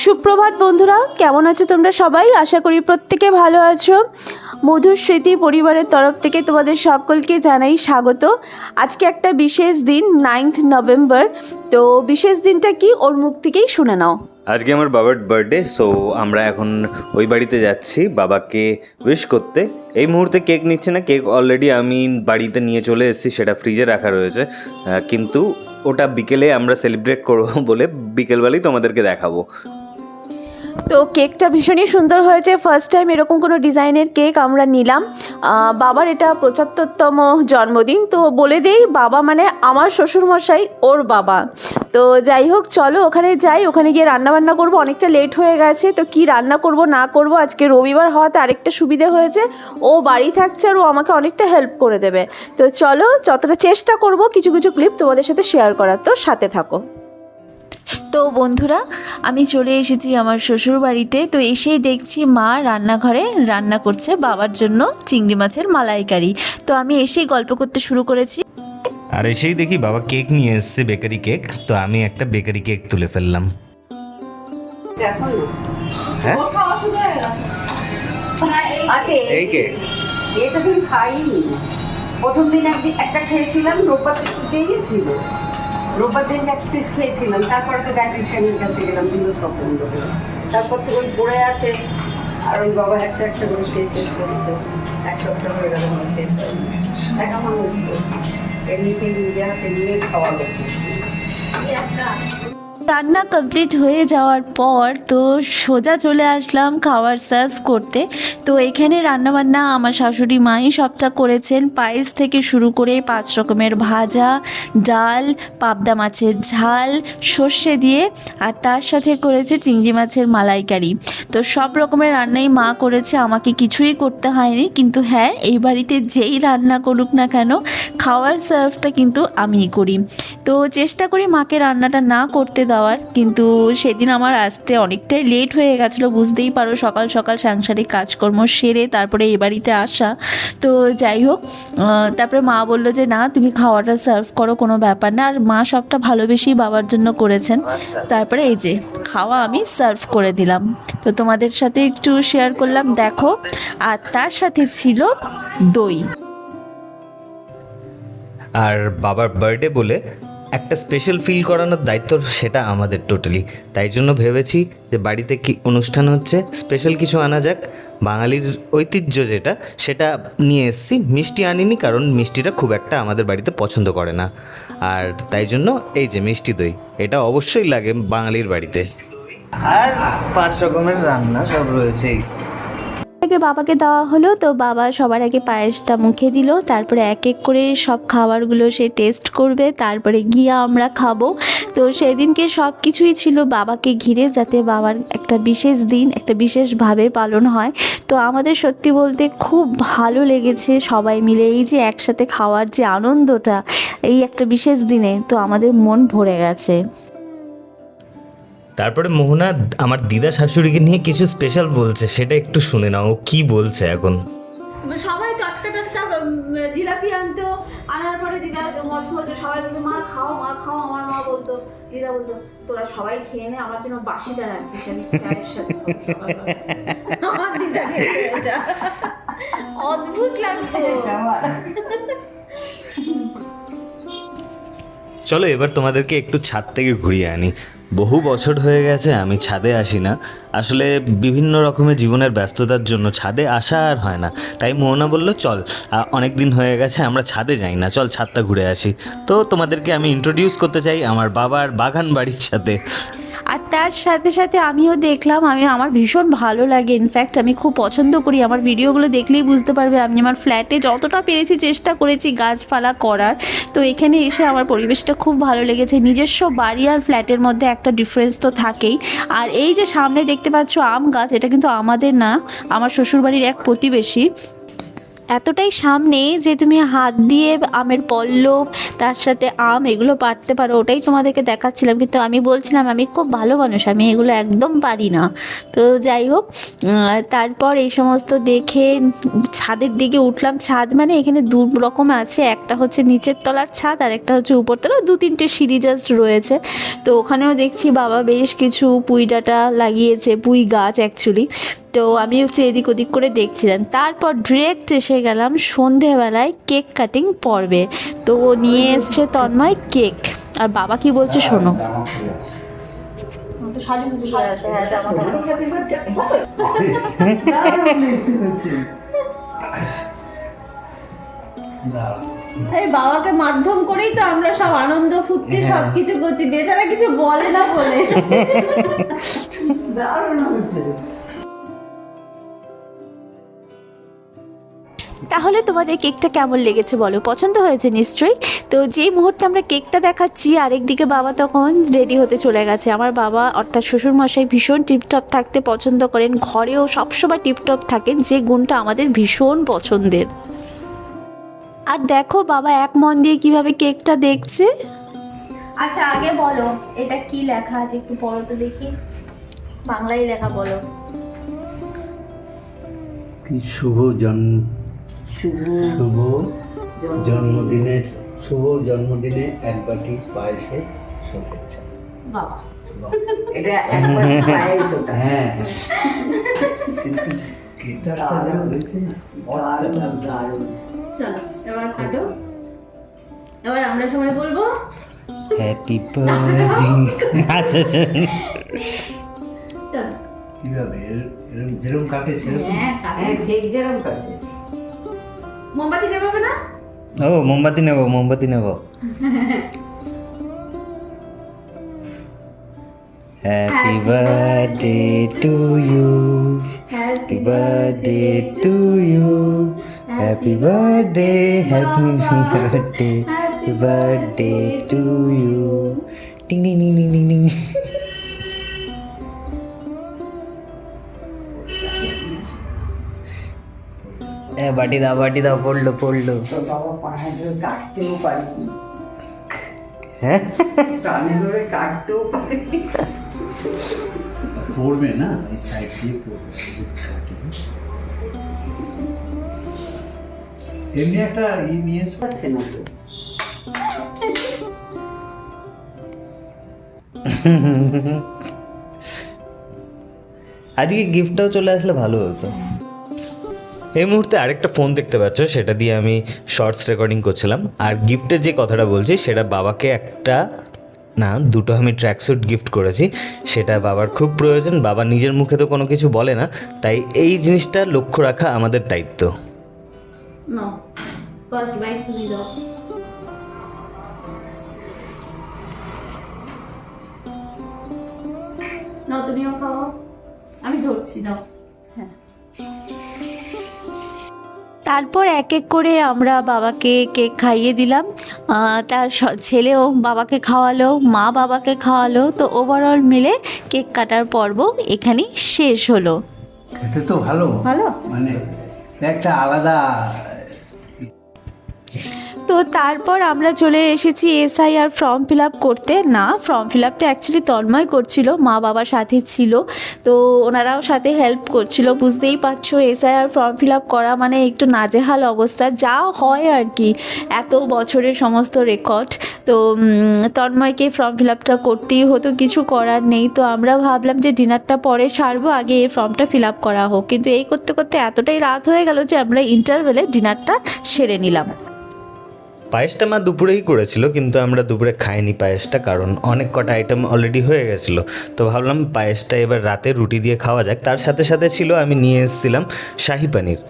সুপ্রভাত বন্ধুরা, কেমন আছো তোমরা সবাই? আশা করি প্রত্যেকে ভালো আছো। মধুর স্মৃতি পরিবারের তরফ থেকে তোমাদের সকলকে জানাই স্বাগত। আজকে একটা বিশেষ দিন নাইন্থ নভেম্বর তো বিশেষ দিনটা কি? ওর মুখ থেকেই শুনে নাও। আজকে আমার বাবার বার্থডে সো আমরা এখন ওই বাড়িতে যাচ্ছি বাবাকে উইশ করতে। এই মুহূর্তে কেক নিচ্ছে না কেক অলরেডি আমি বাড়িতে নিয়ে চলে এসেছি, সেটা ফ্রিজে রাখা রয়েছে। কিন্তু ওটা বিকেলে আমরা সেলিব্রেট করব বলে বিকেলবেলায় তোমাদেরকে দেখাবো। তো কেকটা ভীষণই সুন্দর হয়েছে। ফার্স্ট টাইম এরকম কোনো ডিজাইনের কেক আমরা নিলাম। বাবার এটা পঁচাত্তরতম জন্মদিন। তো বলে দেই, বাবা মানে আমার শ্বশুরমশাই, ওর বাবা। তো যাই হোক, চলো ওখানে যাই। ওখানে গিয়ে রান্না বান্না করব। অনেকটা লেট হয়ে গেছে। তো কি রান্না করব, না করব, আজকে রবিবার হওয়াতে আরেকটা সুবিধে হয়েছে। ও বাড়ি থাকছে আর ও আমাকে অনেকটা হেল্প করে দেবে। তো চলো, যতটা চেষ্টা করব, কিছু কিছু ক্লিপ তোমাদের সাথে শেয়ার করার। তো সাথে থাকো। তো বন্ধুরা আমি চলে এসেছি আমার শ্বশুর বাড়িতে তো এসেই দেখছি মা রান্নাঘরে রান্না করছে বাবার জন্য চিংড়ি মাছের মালাইকারি। তো আমি এসেই গল্প করতে শুরু করেছি। আর এসেই দেখি বাবা কেক নিয়ে এসছে বেকারি কেক তো আমি একটা বেকারি কেক তুলে ফেললাম। হ্যাঁ? এই কেক। এটা দিন খাইনি। প্রথম দিন একদিন একটা খেয়েছিলাম রোববার একটু বেরিয়েছিল রোববার দিন এক পিস খেয়েছিলাম, তারপরে তো ডায়েটিশিয়ানের কাছে গেলাম, কিন্তু সব বন্ধ তারপর থেকে ওই পড়ে আছে, আর ওই বাবা একটা একটা করে খেয়ে শেষ করেছে। এক সপ্তাহ হয়ে গেল আমার শেষ হয়নি। একা মানুষ তো এমনিতে নিজে হাতে নিয়ে খাওয়া লোক একটা রান্না কমপ্লিট হয়ে যাওয়ার পর তো সোজা চলে আসলাম খাবার সার্ভ করতে। তো এখানে রান্নাবান্না আমার শাশুড়ি মাই সবটা করেছেন। পায়েস থেকে শুরু করে পাঁচ রকমের ভাজা, ডাল, পাবদা মাছের ঝাল, সর্ষে দিয়ে আর তার সাথে করেছে চিংড়ি মাছের মালাইকারি। তো সব রকমের রান্নাই মা করেছে, আমাকে কিছুই করতে হয়নি। কিন্তু হ্যাঁ এই বাড়িতে যেই রান্না করুক না কেন, খাওয়ার সার্ভটা কিন্তু আমিই করি। তো চেষ্টা করি মাকে রান্নাটা না করতে দেওয়ার, কিন্তু সেদিন আমার আসতে অনেকটাই লেট হয়ে গেছিল, বুঝতেই পারো সকাল সকাল সাংসারিক কাজকর্ম সেরে তারপরে এ বাড়িতে আসা। তো যাই হোক তারপরে মা বলল যে, না, তুমি খাওয়াটা সার্ভ করো, কোনো ব্যাপার না। আর মা সবটা ভালোবেসেই বাবার জন্য করেছেন। তারপরে এই যে, খাওয়া আমি সার্ভ করে দিলাম। তো তোমাদের সাথে একটু শেয়ার করলাম, দেখো। আর তার সাথে ছিল দই। আর বাবার বার্থডে বলে একটা স্পেশাল ফিল করানোর দায়িত্ব সেটা আমাদের টোটালি তাই জন্য ভেবেছি যে বাড়িতে কি অনুষ্ঠান হচ্ছে স্পেশাল কিছু আনা যাক। বাঙালির ঐতিহ্য যেটা, সেটা নিয়ে এসেছি। মিষ্টি আনিনি কারণ মিষ্টিটা খুব একটা আমাদের বাড়িতে পছন্দ করে না। আর তাই জন্য এই যে মিষ্টি দই, এটা অবশ্যই লাগে বাঙালির বাড়িতে। আর পাঁচ রকমের রান্না সব রয়েছেই। আগে বাবাকে দেওয়া হলো, তো বাবা সবার আগে পায়েসটা মুখে দিল, তারপরে এক এক করে সব খাবারগুলো সে টেস্ট করবে, তারপরে গিয়ে আমরা খাব। তো সেদিনকে সব কিছুই ছিল বাবাকে ঘিরে, যাতে বাবার একটা বিশেষ দিন, একটা বিশেষভাবে পালন হয়। তো আমাদের সত্যি বলতে খুব ভালো লেগেছে সবাই মিলে এই যে একসাথে খাওয়ার যে আনন্দটা, এই একটা বিশেষ দিনে, তো আমাদের মন ভরে গেছে। তারপরে মোহনা আমার দিদা শাশুড়িকে নিয়ে কিছু স্পেশাল বলছে সেটা একটু শুনে নাও ও কি বলছে এখন? সবাই টাটকা টাটকা জিলাপি আনতো আনার পরে দিদা সবাই বলতো মা খাও মা খাও আমার মা বলতো দিদা বলতো তোরা সবাই খেয়ে নে আমার জন্য বাসিটা রাখছিস আমি চায়ের সাথে আমার দিদা এটা। অদ্ভুত লাগতো। চলো এবার তোমাদেরকে একটু ছাদ থেকে ঘুরিয়ে আনি। বহু বছর হয়ে গেছে, আমি ছাদে আসি না। আসলে বিভিন্ন রকমের জীবনের ব্যস্ততার জন্য ছাদে আসা আর হয় না। তাই মোহনা বলল, চল অনেক দিন হয়ে গেছে, আমরা ছাদে যাই না। চল, ছাদটা ঘুরে আসি। তো তোমাদেরকে আমি ইন্ট্রোডিউস করতে চাই আমার বাবার বাগান বাড়ির সাথে। তার সাথে সাথে আমিও দেখলাম, আমি, আমার ভীষণ ভালো লাগে। ইনফ্যাক্ট আমি খুব পছন্দ করি। আমার ভিডিওগুলো দেখলেই বুঝতে পারবে আমি আমার ফ্ল্যাটে যতটা পেরেছি চেষ্টা করেছি গাছপালা করার। তো এখানে এসে আমার পরিবেশটা খুব ভালো লেগেছে। নিজস্ব বাড়ি আর ফ্ল্যাটের মধ্যে একটা ডিফারেন্স তো থাকেই। আর এই যে সামনে দেখতে পাচ্ছ আম গাছ, এটা কিন্তু আমাদের না, আমার শ্বশুরবাড়ির এক প্রতিবেশী। এতটাই সামনে যে তুমি হাত দিয়ে আমের পল্লব, তার সাথে আম, এগুলো পারতে পারো, ওটাই তোমাদেরকে দেখাচ্ছিলাম। কিন্তু আমি বলছিলাম, আমি খুব ভালো মানুষ, আমি এগুলো একদম পারি না। তো যাই হোক তারপর এই সমস্ত দেখে ছাদের দিকে উঠলাম। ছাদ মানে এখানে দু রকম আছে, একটা হচ্ছে নিচের তলার ছাদ, আর একটা হচ্ছে উপর তলা। দু তিনটে সিঁড়ি জাস্ট রয়েছে। তো ওখানেও দেখছি বাবা বেশ কিছু পুঁই ডাঁটা লাগিয়েছে, পুঁই গাছ অ্যাকচুয়ালি তো আমি একটু এদিক ওদিক করে দেখছিলাম। তারপর ডিরেক্ট এসে গেলাম সন্ধেবেলায় কেক কাটিং পর্বে। তো ও নিয়ে এসছে তন্ময় কেক। আর বাবা কি বলছে শোনো। বাবাকে মাধ্যম করেই তো আমরা সব আনন্দ ফুর্তি সব কিছু করছি। বেচারা কিছু বলে না বলে। দারুণ হয়েছে। তাহলে তোমাদের কেকটা কেমন লেগেছে বলো? পছন্দ হয়েছে নিশ্চয়ই। তো যেই মুহূর্তে আমরা কেকটা দেখাচ্ছি আরেকদিকে বাবা তখন রেডি হতে চলে গেছে। আমার বাবা অর্থাৎ শ্বশুরমশাই ভীষণ টিপটপ থাকতে পছন্দ করেন। ঘরেও সবসময় টিপটপ থাকেন যে গুণটা আমাদের ভীষণ পছন্দের। আর দেখো বাবা এক মন দিয়ে কীভাবে কেকটা দেখছে। আচ্ছা আগে বলো এটা কি লেখা আছে একটু পড়ো তো দেখি। বাংলায় লেখা বলো। কি শুভ জন্ম শুভ শুভ জন্মদিনের শুভ জন্মদিনে এক বাটি পায়েসে শুভেচ্ছা। বাবা এটা একবার পায়েস ওটা হ্যাঁ। কিন্তু কেকটা সাজা হয়েছে না দারুণ দারুণ চলো এবার কাটো এবার আমরা সবাই বলব হ্যাপি বার্থডে আচ্ছা চলো কীভাবে? এর- এরম যেরম কাটে সেরকম? হ্যাঁ হ্যাঁ ঠিক যেরকম কাটে। মোমবাতি নেবে না? ও মোমবাতি নেব মোমবাতি নেব। Happy birthday to you happy birthday to you happy birthday happy birthday happy birthday to you টিং টিং টিং টিং বাটি দাও বাটি দাও পড়ল পড়ল। কাটতেও হ্যাঁ? টানে ধরে কাটতেও পারিনি। পড়বে না? এই সাইড দিয়ে পড়বে এমনি একটা ই নিয়ে। পাচ্ছে না তো? আজকে গিফটটাও চলে আসলে ভালো হতো। এই মুহূর্তে আরেকটা ফোন দেখতে পাচ্ছ, সেটা দিয়ে আমি শর্টস রেকর্ডিং করছিলাম। আর গিফটের যে কথাটা বলছি, সেটা বাবাকে একটা, না, দুটো আমি ট্র্যাকস্যুট গিফট করেছি। সেটা বাবার খুব প্রয়োজন, বাবা নিজের মুখে তো কোনো কিছু বলে না। তাই এই জিনিসটা লক্ষ্য রাখা আমাদের দায়িত্ব। আমি ধরছি, দাও। তারপর এক এক করে আমরা বাবাকে কেক খাইয়ে দিলাম। তার ছেলেও বাবাকে খাওয়ালো মা বাবাকে খাওয়ালো। তো ওভারঅল মিলে কেক কাটার পর্ব এখানেই শেষ হলো। খেতে তো ভালো। ভালো? মানে একটা আলাদা তো তারপর আমরা চলে এসেছি এসআইআর ফর্ম ফিল আপ করতে। না, ফর্ম ফিল আপটা অ্যাকচুয়ালি তন্ময় করছিল, মা বাবা সাথে ছিল। তো ওনারাও সাথে হেল্প করছিল, বুঝতেই পারছ এসআইআর ফর্ম ফিল আপ করা মানে একটু নাজেহাল অবস্থা। যা হয় আর কি, এত বছরের সমস্ত রেকর্ড তো তন্ময়কে ফর্ম ফিল আপটা করতেই হতো, কিছু করার নেই। তো আমরা ভাবলাম যে ডিনারটা পরে সারবো, আগে এই ফর্মটা ফিল আপ করা হোক। কিন্তু এই করতে করতে এতটাই রাত হয়ে গেল যে আমরা ইন্টারভেলে ডিনারটা সেরে নিলাম। পায়েসটা মা দুপুরেই করেছিল, কিন্তু আমরা দুপুরে খাইনি পায়েসটা, কারণ অনেক কটা আইটেম অলরেডি হয়ে গেছিল। তো ভাবলাম পায়েসটা এবার রাতে রুটি দিয়ে খাওয়া যাক। তার সাথে সাথে ছিল, আমি নিয়ে এসেছিলাম শাহি পানির।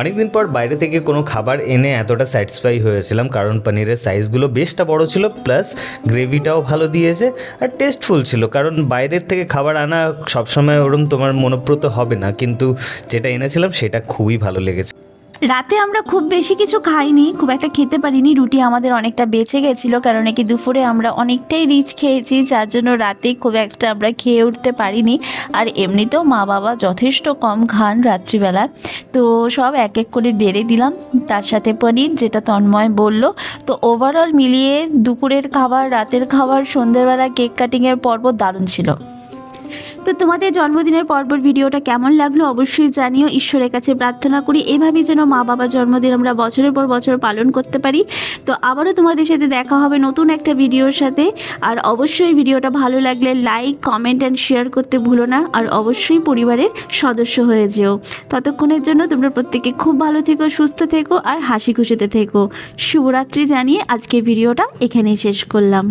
অনেকদিন পর বাইরে থেকে কোনো খাবার এনে এতটা স্যাটিসফাই হয়েছিলাম, কারণ পনিরের সাইজগুলো বেশটা বড় ছিল প্লাস গ্রেভিটাও ভালো দিয়েছে আর টেস্টফুল ছিল, কারণ বাইরের থেকে খাবার আনা সবসময় ওরম তোমার মনোপ্রত হবে না, কিন্তু যেটা এনেছিলাম সেটা খুবই ভালো লেগেছে। রাতে আমরা খুব বেশি কিছু খাইনি, খুব একটা খেতে পারিনি। রুটি আমাদের অনেকটা বেঁচে গেছিল, কারণ কি দুপুরে আমরা অনেকটাই রিচ খেয়েছি, যার জন্য রাতে খুব একটা আমরা খেয়ে উঠতে পারিনি। আর এমনিতেও মা বাবা যথেষ্ট কম খান রাত্রিবেলা। তো সব এক এক করে বেড়ে দিলাম। তার সাথে পনির, যেটা তন্ময় বলল। তো ওভারঅল মিলিয়ে দুপুরের খাবার, রাতের খাবার, সন্ধ্যেবেলা কেক কাটিংয়ের পর্ব দারুণ ছিল। তো তোমাদের জন্মদিনের পর্বর ভিডিওটা কেমন লাগল অবশ্যই জানিও। ঈশ্বরের কাছে প্রার্থনা করি এভাবেই যেন মা বাবার জন্মদিন আমরা বছরের পর বছর পালন করতে পারি। তো আবারও তোমাদের সাথে দেখা হবে নতুন একটা ভিডিওর সাথে। আর অবশ্যই ভিডিওটা ভালো লাগলে লাইক, কমেন্ট অ্যান্ড শেয়ার করতে ভুলো না। আর অবশ্যই পরিবারের সদস্য হয়ে যেও। ততক্ষণের জন্য তোমরা প্রত্যেকে খুব ভালো থেকো, সুস্থ থেকো আর হাসি খুশিতে থেকো। শুভরাত্রি জানিয়ে আজকে ভিডিওটা এখানেই শেষ করলাম।